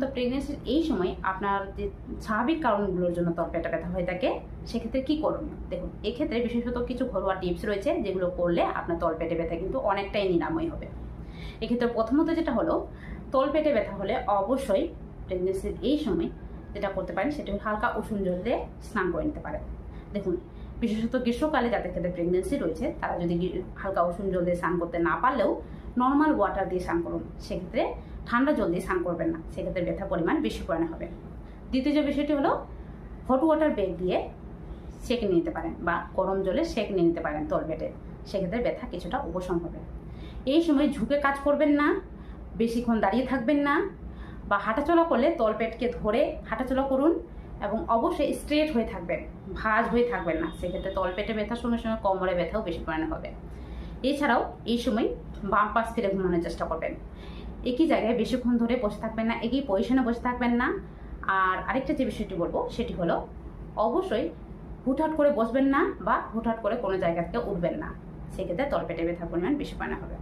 তো প্রেগনেন্সির এই সময় আপনার যে স্বাভাবিক কারণগুলোর জন্য তলপেটে ব্যথা হয়ে থাকে, সেক্ষেত্রে কী করণীয়? দেখুন, এক্ষেত্রে বিশেষত কিছু ঘরোয়া টিপস রয়েছে যেগুলো করলে আপনার তলপেটে ব্যথা কিন্তু অনেকটাই নিরাময় হবে। এক্ষেত্রে প্রথমত যেটা হলো তলপেটে ব্যথা হলে অবশ্যই প্রেগনেন্সির এই সময় যেটা করতে পারেন, সেটা হলো হালকা উষুম জল দিয়ে স্নান করে নিতে পারেন। দেখুন বিশেষত গ্রীষ্মকালে যাদের ক্ষেত্রে প্রেগনেন্সি রয়েছে, তারা যদি হালকা উষুম জল দিয়ে স্নান করতে না পারলেও নর্মাল ওয়াটার দিয়ে স্নান করুন, সেক্ষেত্রে ঠান্ডা জল দিয়ে স্নান করবেন না। সেক্ষেত্রে ব্যথার পরিমাণ বেশি পরিমাণে হবে। দ্বিতীয় যে বিষয়টি হলো হট ওয়াটার বেগ দিয়ে সেঁকে নিয়ে নিতে পারেন বা গরম জলে সেঁক নিয়ে নিতে পারেন তলপেটে সেক্ষেত্রে ব্যথা কিছুটা উপশম হবে। এই সময় ঝুঁকে কাজ করবেন না, বেশিক্ষণ দাঁড়িয়ে থাকবেন না বা হাঁটাচলা করলে তলপেটকে ধরে হাঁটাচলা করুন। এবং অবশ্যই স্ট্রেট হয়ে থাকবেন, ভাঁজ হয়ে থাকবেন না। সেক্ষেত্রে তলপেটে ব্যথার সঙ্গে সঙ্গে কোমরে ব্যথাও বেশি পরিমাণে হবে। এছাড়াও এই সময় বাম পাশ ফিরে ঘুমানোর চেষ্টা করবেন। একই জায়গায় বেশিক্ষণ ধরে বসে থাকবেন না, একই পজিশনে বসে থাকবেন না। আর আরেকটা যে বিষয়টি বলব, সেটি হলো অবশ্যই হুটহাট করে বসবেন না বা হুটহাট করে কোনো জায়গা থেকে উঠবেন না। সেক্ষেত্রে তলপেটে ব্যথার পরিমাণ বেশি পরিমাণে হবে।